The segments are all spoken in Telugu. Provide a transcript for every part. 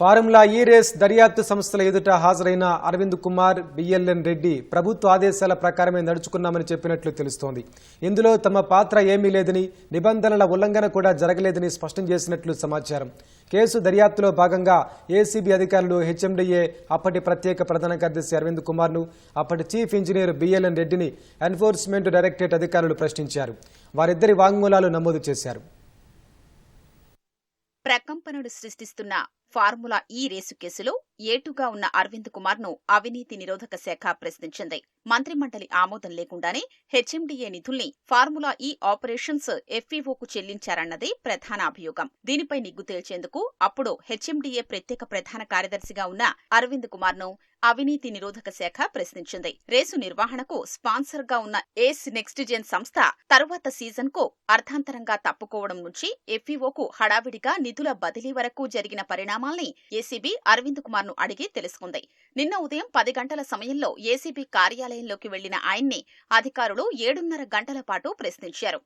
ఫార్ములా ఈ రేస్ దర్యాప్తు సంస్థల ఎదుట హాజరైన అరవింద్ కుమార్ బిఎల్ఎన్ రెడ్డి ప్రభుత్వ ఆదేశాల ప్రకారమే నడుచుకున్నామని చెప్పినట్లు తెలుస్తోంది. ఇందులో తమ పాత్ర ఏమీ లేదని నిబంధనల ఉల్లంఘన కూడా జరగలేదని స్పష్టం చేసినట్లు సమాచారం. కేసు దర్యాప్తులో భాగంగా ఏసీబీ అధికారులు హెచ్ఎండిఏ అప్పటి ప్రత్యేక ప్రధాన కార్యదర్శి అరవింద్ కుమార్ను అప్పటి చీఫ్ ఇంజనీర్ బిఎల్ఎన్ రెడ్డిని ఎన్ఫోర్స్మెంట్ డైరెక్టరేట్ అధికారులు ప్రశ్నించారు. వారిద్దరి వాంగ్మూలాలు నమోదు చేశారు. ప్రకంపనలు సృష్టిస్తున్న ఫార్ములా ఈ రేసు కేసులో ఏటుగా ఉన్న అరవింద్ కుమార్ను అవినీతి నిరోధక శాఖ ప్రశ్నించింది. మంత్రిమండలి ఆమోదం లేకుండానే హెచ్ఎండిఏ నిధుల్ని ఫార్ములా ఈ ఆపరేషన్స్ ఎఫ్ఈఓకు చెల్లించారన్నదే ప్రధాన అభియోగం. దీనిపై నిగ్గు తేల్చేందుకు అప్పుడు హెచ్ఎండిఏ ప్రత్యేక ప్రధాన కార్యదర్శిగా ఉన్న అరవింద్ కుమార్ను అవినీతి నిరోధక శాఖ ప్రశ్నించింది. రేసు నిర్వహణకు స్పాన్సర్గా ఉన్న ఏస్ నెక్స్ట్ జెన్ సంస్థ తరువాత సీజన్కు అర్థాంతరంగా తప్పుకోవడం నుంచి ఎఫ్ఈఓకు హడావిడిగా నిధుల బదిలీ వరకు జరిగిన క్రమాల్ని ఏసీబీ అరవింద్ కుమార్ను అడిగి తెలుసుకుంది. నిన్న ఉదయం పది గంటల సమయంలో ఏసీబీ కార్యాలయంలోకి వెళ్ళిన ఆయన్ని అధికారులు ఏడున్నర గంటల పాటు ప్రశ్నించారు.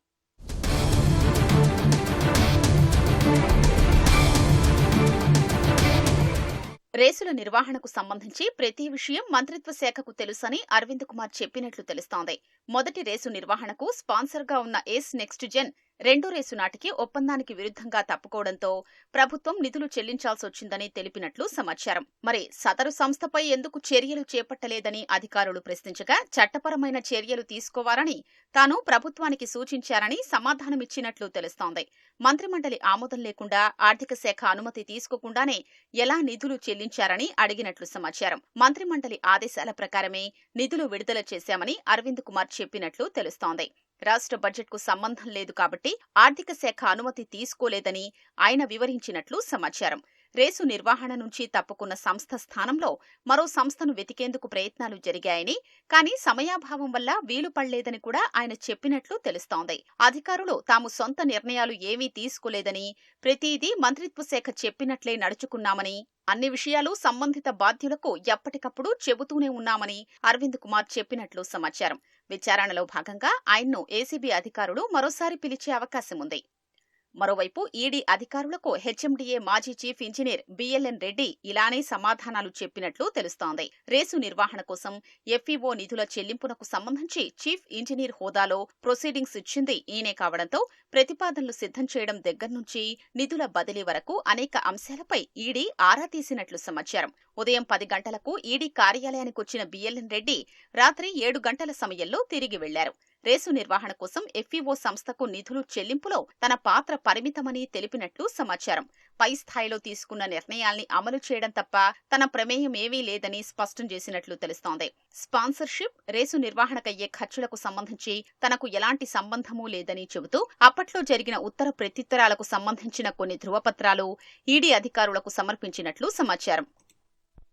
రేసుల నిర్వహణకు సంబంధించి ప్రతి విషయం మంత్రిత్వ శాఖకు తెలుసని అరవింద్ కుమార్ చెప్పినట్లు తెలుస్తోంది. మొదటి రేసు నిర్వహణకు స్పాన్సర్గా ఉన్న ఏస్ నెక్స్ట్ జెన్ రెండో రేసు నాటికి ఒప్పందానికి విరుద్ధంగా తప్పుకోవడంతో ప్రభుత్వం నిధులు చెల్లించాల్సి వచ్చిందని తెలిపినట్లు సమాచారం. మరి సదరు సంస్థపై ఎందుకు చర్యలు చేపట్టలేదని అధికారులు ప్రశ్నించగా చట్టపరమైన చర్యలు తీసుకోవాలని తాను ప్రభుత్వానికి సూచించారని సమాధానమిచ్చినట్లు తెలుస్తోంది. మంత్రిమండలి ఆమోదం లేకుండా ఆర్థిక శాఖ అనుమతి తీసుకోకుండానే ఎలా నిధులు చెల్లించారని అడిగినట్లు సమాచారం. మంత్రిమండలి ఆదేశాల ప్రకారమే నిధులు విడుదల చేశామని అరవింద్ కుమార్ చెప్పినట్లు తెలుస్తోంది. రాష్ట్ర బడ్జెట్కు సంబంధం లేదు కాబట్టి ఆర్థిక శాఖ అనుమతి తీసుకోలేదని ఆయన వివరించినట్లు సమాచారం. రేసు నిర్వహణ నుంచి తప్పుకున్న సంస్థ స్థానంలో మరో సంస్థను వెతికేందుకు ప్రయత్నాలు జరిగాయని కానీ సమయాభావం వల్ల వీలు పడలేదని కూడా ఆయన చెప్పినట్లు తెలుస్తోంది. అధికారులు తాము సొంత నిర్ణయాలు ఏమీ తీసుకోలేదని ప్రతిదీ మంత్రిత్వ శాఖ చెప్పినట్లే నడుచుకున్నామని అన్ని విషయాలు సంబంధిత బాధ్యులకు ఎప్పటికప్పుడు చెబుతూనే ఉన్నామని అరవింద్ కుమార్ చెప్పినట్లు సమాచారం. విచారణలో భాగంగా ఆయన్ను ఏసీబీ అధికారులు మరోసారి పిలిచే అవకాశం ఉంది మరోవైపు ఈడీ అధికారులకు హెచ్ఎండిఏ మాజీ చీఫ్ ఇంజనీర్ బిఎల్ఎన్ రెడ్డి ఇలానే సమాధానాలు చెప్పినట్లు తెలుస్తోంది. రేసు నిర్వహణ కోసం ఎఫ్ఈఓ నిధుల చెల్లింపునకు సంబంధించి చీఫ్ ఇంజనీర్ హోదాలో ప్రొసీడింగ్స్ ఇచ్చింది ఈయనే కావడంతో ప్రతిపాదనలు సిద్ధం చేయడం దగ్గర నుంచి నిధుల బదిలీ వరకు అనేక అంశాలపై ఈడీ ఆరా తీసినట్లు సమాచారం. ఉదయం పది గంటలకు ఈడీ కార్యాలయానికి వచ్చిన బిఎల్ఎన్ రెడ్డి రాత్రి ఏడు గంటల సమయంలో తిరిగి వెళ్ళారు. రేసు నిర్వహణ కోసం ఎఫ్ఈఓ సంస్థకు నిధులు చెల్లింపులో తన పాత్ర పరిమితమని తెలిపినట్లు సమాచారం. పై స్థాయిలో తీసుకున్న నిర్ణయాల్ని అమలు చేయడం తప్ప తన ప్రమేయం ఏమీ లేదని స్పష్టం చేసినట్లు తెలుస్తోంది. స్పాన్సర్షిప్ రేసు నిర్వహణకయ్యే ఖర్చులకు సంబంధించి తనకు ఎలాంటి సంబంధమూ లేదని చెబుతూ అప్పట్లో జరిగిన ఉత్తర ప్రత్యుత్తరాలకు సంబంధించిన కొన్ని ధృవపత్రాలు ఈడీ అధికారులకు సమర్పించినట్లు సమాచారం.